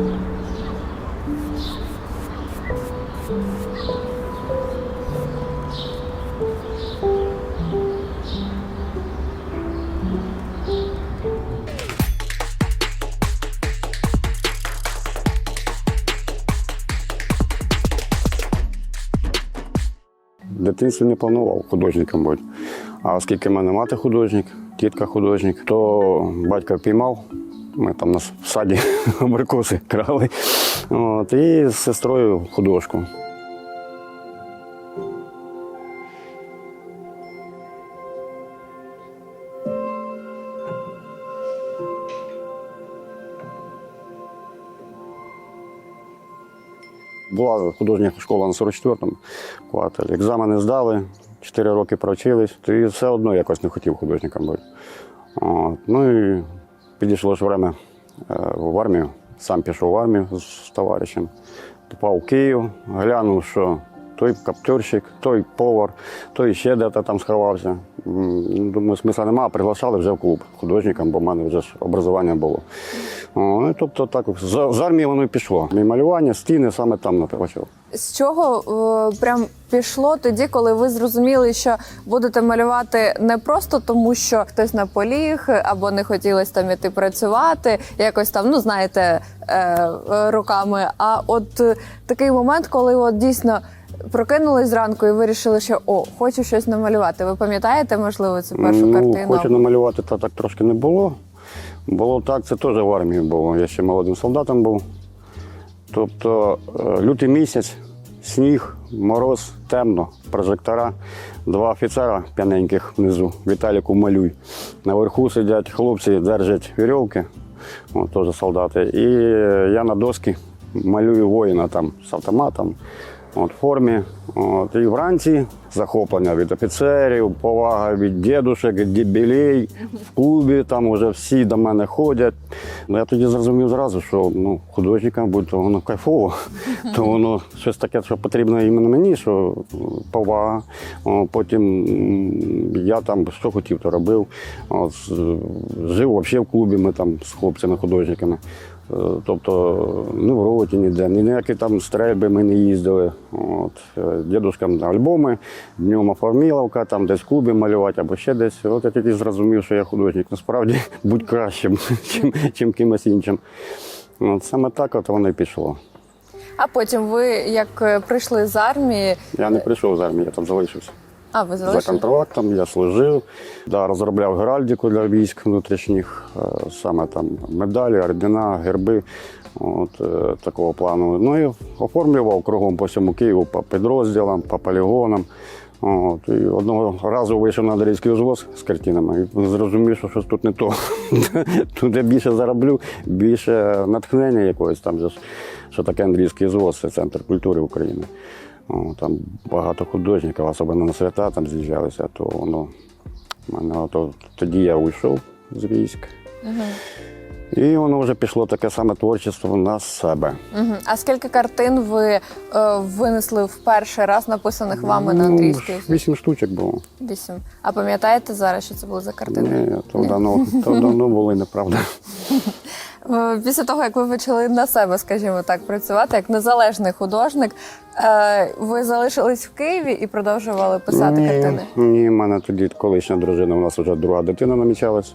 В дитинстві не планував художником бути. А оскільки в мене мати художник, тітка художник, то батька впіймав. Ми там на в саді абрикоси крали. От, і з сестрою художку. Була художня школа на 44-му кварталі. Екзамени здали, 4 роки провчились, то і все одно якось не хотів художником бути. От. Ну і підійшло ж время е, в армію. Сам пішов в армію з товаришем. Попав в Київ, глянув, що той каптерщик, той повар, той ще де-то там сховався. Думаю, смисла немає, приглашали вже в клуб художником, бо в мене вже ж образування було. Ну, тобто так, з армії воно і пішло. Мій малювання, стіни саме там почав. З чого е, прям пішло тоді, коли ви зрозуміли, що будете малювати не просто тому, що хтось наполіг або не хотілося там іти працювати, якось там, ну знаєте, е, е, руками. А от такий момент, коли от дійсно прокинулись зранку і вирішили, що о, хочу щось намалювати. Ви пам'ятаєте, можливо, цю першу ну, картину? Хочу намалювати, то так трошки не було. Було так, це теж в армії було. Я ще молодим солдатом був. Тобто е, лютий місяць, сніг, мороз, темно, прожектора, два офіцера п'яненьких внизу, Віталіку малюй. Наверху сидять хлопці, держать вірьовки, теж солдати. І е, я на доски малюю воїна там з автоматом. От, формі. От, і вранці захоплення від офіцерів, повага від дідушек, від дібілей. В клубі там вже всі до мене ходять. Ну, я тоді зрозумів зразу, що ну, художникам будь то воно кайфово, то воно щось таке, що потрібно іменно мені, що повага. О, потім я там що хотів, то робив. От, жив взагалі в клубі, ми там з хлопцями-художниками. Е, Тобто не в роті ніде, ні ніякі там стрельби ми не їздили. От. е, Дідушкам альбоми, днем оформіловка, там десь в клубі малювати або ще десь. От я тоді зрозумів, що я художник. Насправді будь кращим, чим, чим кимось іншим. От саме так от воно і пішло. А потім ви як е, прийшли з армії, Я не прийшов з армії, я там залишився. А ви За залишили? контрактом я служив, да, розробляв геральдику для військ внутрішніх, е, саме там медалі, ордена, герби. От, е, такого плану. Ну і оформлював кругом по всьому Києву по підрозділам, по полігонам. От, і одного разу вийшов на Андрійський узвоз з картинами і зрозумів, що щось тут не то. тут я більше зароблю, більше натхнення якогось там, що таке Андрійський узвоз, це центр культури України. О, там багато художників, особливо на свята там з'їжджалися, то воно мене ото, тоді я уйшов з військ. І воно вже пішло таке саме творчество на себе. Угу. А скільки картин ви е, винесли в перший раз написаних вами на Ну, англійській? Вісім штучок було. Вісім. А пам'ятаєте зараз, що це були за картини? Ні, то давно, то давно були, неправда. Е, Після того, як ви почали на себе, скажімо так, працювати як незалежний художник, е, ви залишились в Києві і продовжували писати ні, картини. Ні, в мене тоді колишня дружина, у нас вже друга дитина намічалась.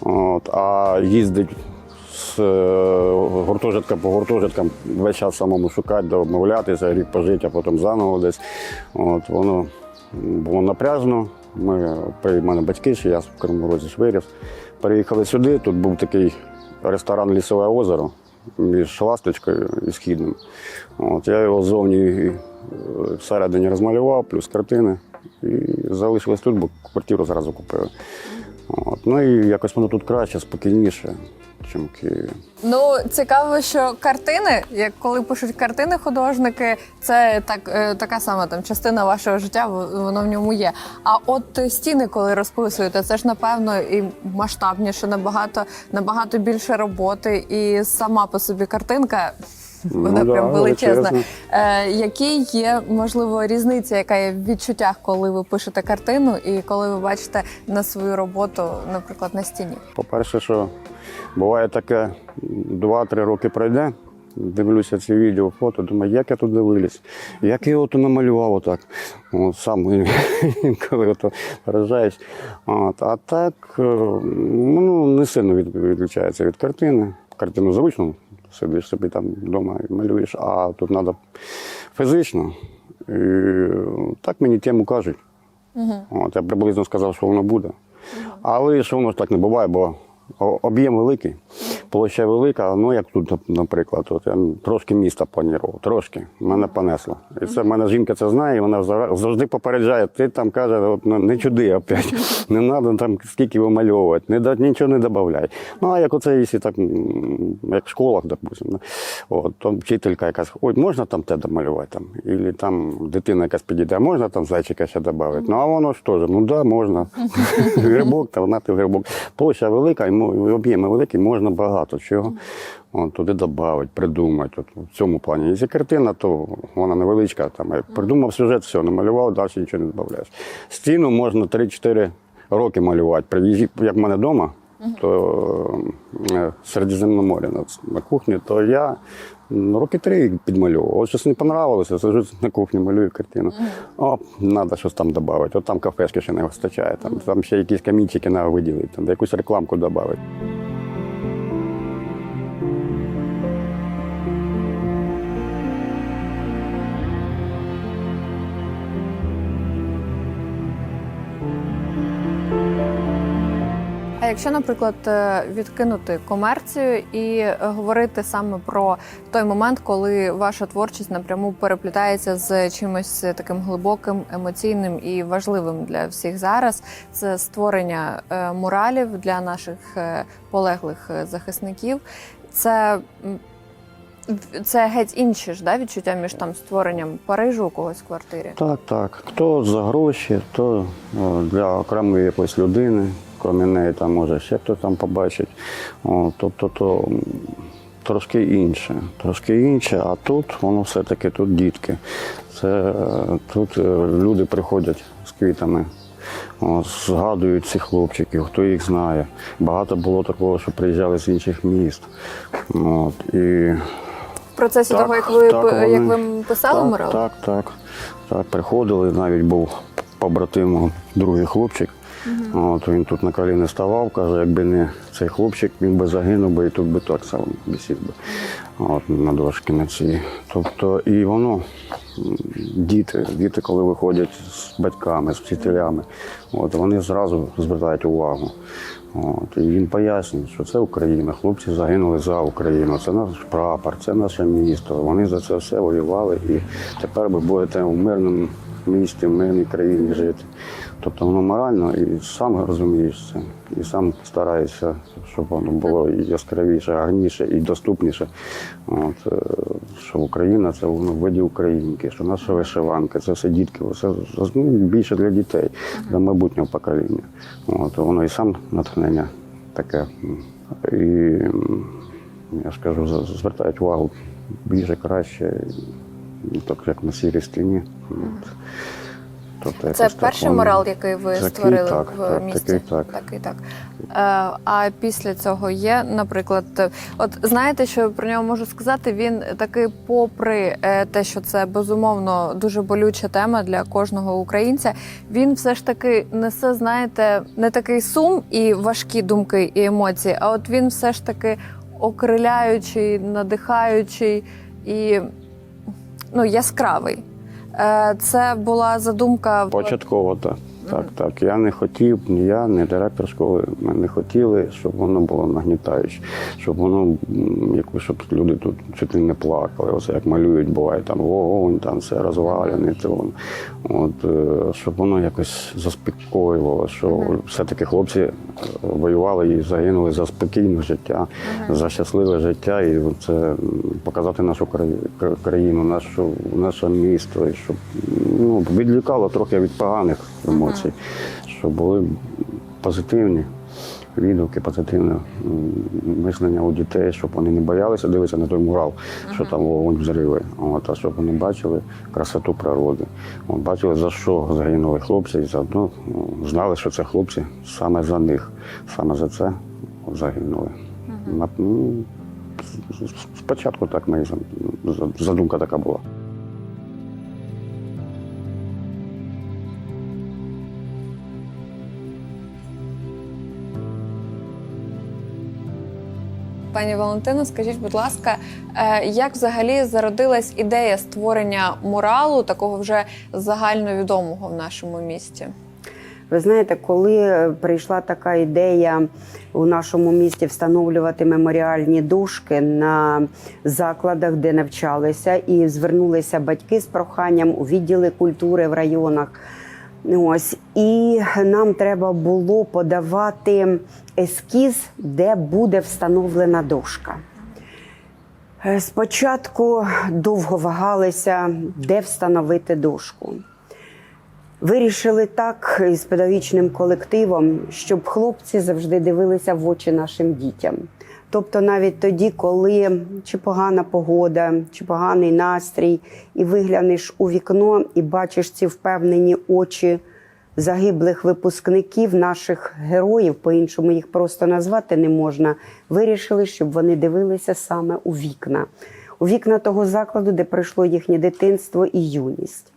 От, а їздить з е, гуртожитка по гуртожиткам, весь час самому шукати, домовлятися, рік пожити, а потім заново десь. От, воно було напряжно. Ми, мене батьки, ще я в Кривому Розі виріс. Переїхали сюди, тут був такий ресторан Лісове озеро між Ласточкою і Східним. От, я його ззовні е, всередині розмалював, плюс картини. І залишились тут, бо квартиру зразу купили. От. Ну і якось воно тут краще, спокійніше, ніж в Києві. Ну цікаво, що картини, як коли пишуть картини художники, це так е, така сама там частина вашого життя, воно в ньому є. А от стіни, коли розписуєте, це ж напевно і масштабніше, набагато набагато більше роботи, і сама по собі картинка. Вона Ну, прям да, величезна. Е, які є можливо різниця, яка є в відчуттях, коли ви пишете картину, і коли ви бачите на свою роботу, наприклад, на стіні? По-перше, що буває таке, 2-3 роки пройде, дивлюся ці відео, фото, думаю, як я туди виліз, як я його то намалював отак. От, сам інколи ото вражаюсь. От, а так, е, ну, не сильно від, відлучається від картини. Картину зручно, сидиш собі там вдома малюєш, а тут треба фізично. І, так мені тему кажуть. От, я приблизно сказав, що воно буде. Але що воно ж так не буває, бо об'єм великий, площа велика, ну як тут, наприклад, от я трошки міста планував, трошки. Мене понесло. І це в мене жінка це знає, і вона завжди попереджає, ти там каже, от, ну, не чуди опять, не треба там скільки вимальовувати, не, нічого не додай. Ну, а як оце, якщо так, як в школах, допустимо, от, то вчителька якась, ой, можна там те домалювати, там, і там дитина якась підійде, а можна там зайчика ще додати? Ну, а воно ж теж, ну да, можна. грибок, та вона ти грибок. Площа велика, об'єми великі, можна багато чого. От, туди додати, придумати. От, в цьому плані. Якщо картина, то вона невеличка. Там, я придумав сюжет, все, намалював, далі нічого не додаєш. Стіну можна 3-4 роки малювати. Як в мене вдома, то е, Середземномор'я на, на кухні, то я ну, роки три підмальовував. От щось не понравилося, сижу на кухні, малюю картину. О, треба щось там додати. От там кафешки ще не вистачає, там, там ще якісь камінчики треба виділити, там, якусь рекламку додати. А якщо, наприклад, е, відкинути комерцію і говорити саме про той момент, коли ваша творчість напряму переплітається з чимось таким глибоким, емоційним і важливим для всіх зараз, це створення е, муралів для наших е, полеглих захисників. Це це геть інші ж да, відчуття між там створенням Парижу у когось в квартирі. Так, так. Хто за гроші, хто для окремої якоїсь людини, крім неї, там може ще хтось там побачить. О, тобто то трошки інше. Трошки інше, а тут воно все-таки тут дітки. Це е, тут е, люди приходять з квітами. О, згадують цих хлопчиків, хто їх знає. Багато було такого, що приїжджали з інших міст. От, і В процесі Так, того, як ви так, п- як ви писали так, мурал? Так, так. Так, приходили, навіть був побратим, другий хлопчик. От, він тут на коліни ставав, каже, якби не цей хлопчик, він би загинув би і тут би так само висів би. От, на дошки на цій. Тобто, і воно, діти, діти, коли виходять з батьками, з вчителями, от, вони зразу звертають увагу. От, і він пояснює, що це Україна, хлопці загинули за Україну, це наш прапор, це наше місто. Вони за це все воювали і тепер ви будете у мирному місті, в мирній країні жити. Тобто воно морально і сам розумієш це, і сам стараєшся, щоб воно було яскравіше, гарніше і доступніше. От, е, що Україна це воно в виді українки, що наша вишиванка, це все дітки, це ну, більше для дітей, для майбутнього покоління. От, воно і сам натхнення таке. І я ж кажу, звертають увагу більше, краще, так як на сірій стіні. От. Тобто, Це перший воно. мурал, який ви Такий створили так, в так, місті. такий так. Такий так. Е, а після цього є, наприклад, от знаєте, що про нього можу сказати? Він такий, попри е, те, що це безумовно дуже болюча тема для кожного українця. Він все ж таки несе, знаєте, не такий сум і важкі думки і емоції, а от він все ж таки окриляючий, надихаючий і ну, яскравий. Е, Це була задумка Початково так. Так, так. Я не хотів, ні я, ні директор школи. Ми не хотіли, щоб воно було нагнітаюче, щоб воно якось, щоб люди тут чуть не плакали. Оце як малюють, буває там вогонь, там все розвалене. От, е, щоб воно якось заспокоювало, що все-таки хлопці е, воювали і загинули за спокійне життя, за щасливе життя, і це показати нашу краї- країну, нашу, наше місто, і щоб ну, відлікало трохи від поганих емоцій, щоб були позитивні відгуки, позитивне мислення у дітей, щоб вони не боялися дивитися на той мурал, що там вогонь взриви, от, а щоб вони бачили красоту природи. От, бачили, за що загинули хлопці, і заодно знали, що це хлопці саме за них, саме за це загинули. Ну, Спочатку так моя задумка така була. Пані Валентино, скажіть, будь ласка, е, як взагалі зародилась ідея створення муралу, такого вже загальновідомого в нашому місті? Ви знаєте, коли прийшла така ідея у нашому місті встановлювати меморіальні дошки на закладах, де навчалися, і звернулися батьки з проханням у відділи культури в районах. Ось і нам треба було подавати ескіз, де буде встановлена дошка. Е, Спочатку довго вагалися, де встановити дошку. Вирішили так із педагогічним колективом, щоб хлопці завжди дивилися в очі нашим дітям. Тобто, навіть тоді, коли чи погана погода, чи поганий настрій, і виглянеш у вікно і бачиш ці впевнені очі загиблих випускників, наших героїв, по-іншому їх просто назвати не можна. Вирішили, щоб вони дивилися саме у вікна, у вікна того закладу, де пройшло їхнє дитинство і юність.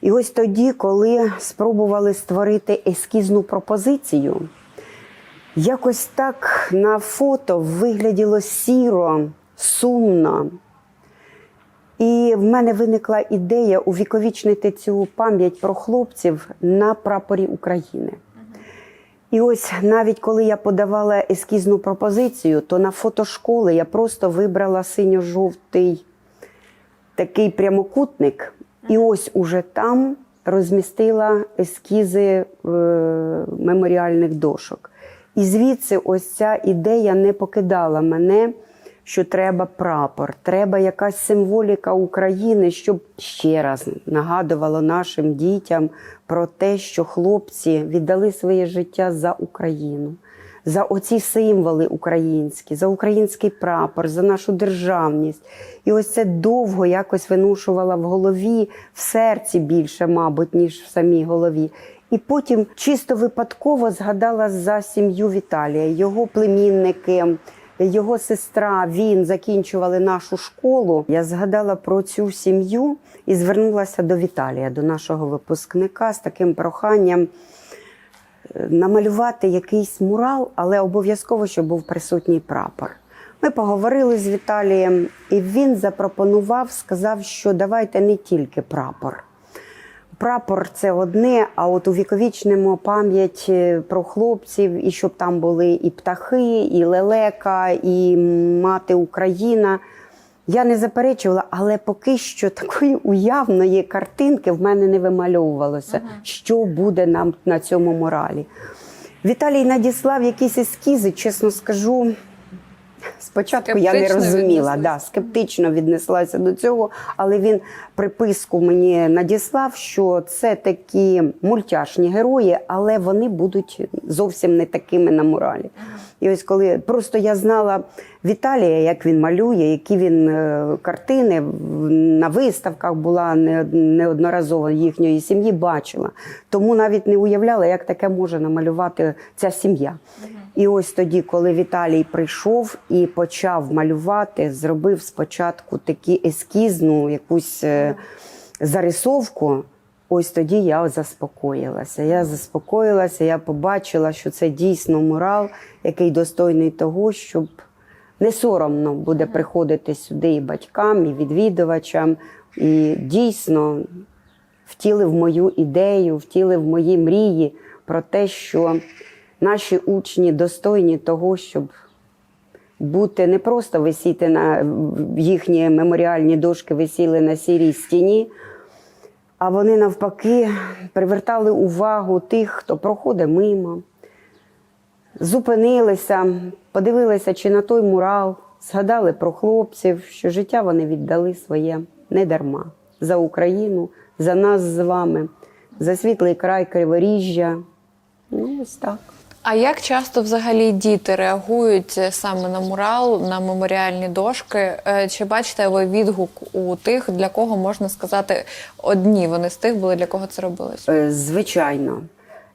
І ось тоді, коли спробували створити ескізну пропозицію, якось так на фото вигляділо сіро, сумно. І в мене виникла ідея увіковічнити цю пам'ять про хлопців на прапорі України. І ось навіть коли я подавала ескізну пропозицію, то на фото школи я просто вибрала синьо-жовтий такий прямокутник, і ось уже там розмістила ескізи е, меморіальних дошок. І звідси ось ця ідея не покидала мене, що треба прапор, треба якась символіка України, щоб ще раз нагадувало нашим дітям про те, що хлопці віддали своє життя за Україну за оці символи українські, за український прапор, за нашу державність. І ось це довго якось винушувала в голові, в серці більше, мабуть, ніж в самій голові. І потім чисто випадково згадала за сім'ю Віталія, його племінники. Його сестра, він закінчували нашу школу. Я згадала про цю сім'ю і звернулася до Віталія, до нашого випускника, з таким проханням намалювати якийсь мурал, але обов'язково, щоб був присутній прапор. Ми поговорили з Віталієм, і він запропонував, сказав, що давайте не тільки прапор. Прапор це одне, а от увіковічнимо пам'ять про хлопців, і щоб там були і птахи, і лелека, і мати Україна. Я не заперечувала, але поки що такої уявної картинки в мене не вимальовувалося, що буде нам на цьому моралі. Віталій надіслав якісь ескізи, чесно скажу. Спочатку я не розуміла, да, скептично віднеслася до цього, але він приписку мені надіслав, що це такі мультяшні герої, але вони будуть зовсім не такими на моралі. І ось коли просто я знала Віталія, як він малює, які він е, картини на виставках була неодноразово їхньої сім'ї, бачила. Тому навіть не уявляла, як таке може намалювати ця сім'я. І ось тоді, коли Віталій прийшов і почав малювати, зробив спочатку таку ескізну якусь е, зарисовку. Ось тоді я заспокоїлася. Я заспокоїлася, я побачила, що це дійсно мурал, який достойний того, щоб не соромно буде приходити сюди і батькам, і відвідувачам. І дійсно втілив мою ідею, втілив мої мрії про те, що наші учні достойні того, щоб бути не просто висіти на їхні меморіальні дошки, висіли на сірій стіні, а вони навпаки привертали увагу тих, хто проходить мимо, зупинилися, подивилися, чи на той мурал, згадали про хлопців, що життя вони віддали своє не дарма за Україну, за нас з вами, за світлий край Криворіжжя. Ну, ось так. А як часто взагалі діти реагують саме на мурал, на меморіальні дошки? Е, Чи бачите ви відгук у тих, для кого можна сказати одні вони з тих були, для кого це робилось? Е, Звичайно.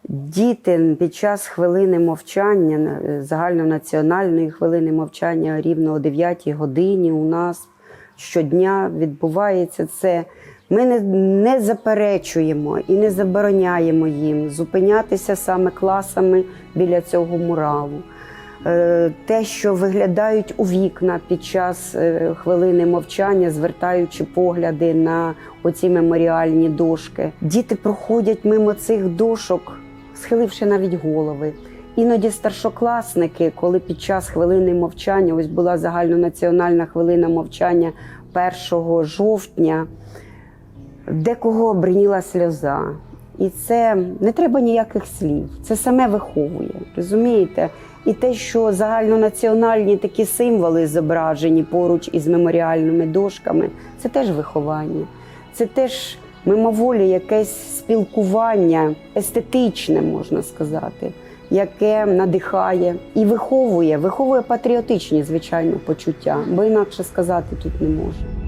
Діти під час хвилини мовчання, е, загальнонаціональної хвилини мовчання рівно о 9 годині у нас щодня відбувається це. Ми не, не заперечуємо і не забороняємо їм зупинятися саме класами біля цього муралу. Е, Те, що виглядають у вікна під час е, хвилини мовчання, звертаючи погляди на оці меморіальні дошки. Діти проходять мимо цих дошок, схиливши навіть голови. Іноді старшокласники, коли під час хвилини мовчання, ось була загальнонаціональна хвилина мовчання 1 жовтня, декого бриніла сльоза. І це не треба ніяких слів. Це саме виховує. Розумієте? І те, що загальнонаціональні такі символи зображені поруч із меморіальними дошками, це теж виховання. Це теж мимоволі якесь спілкування, естетичне, можна сказати, яке надихає і виховує, виховує патріотичні, звичайно, почуття, бо інакше сказати тут не можу.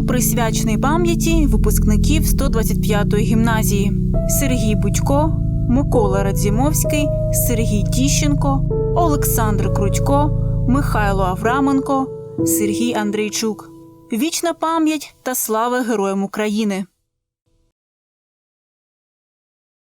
Мурал присвячений пам'яті випускників 125-ї гімназії Сергій Будько, Микола Радзімовський, Сергій Тіщенко, Олександр Крутько, Михайло Авраменко, Сергій Андрійчук. Вічна пам'ять та слава героям України.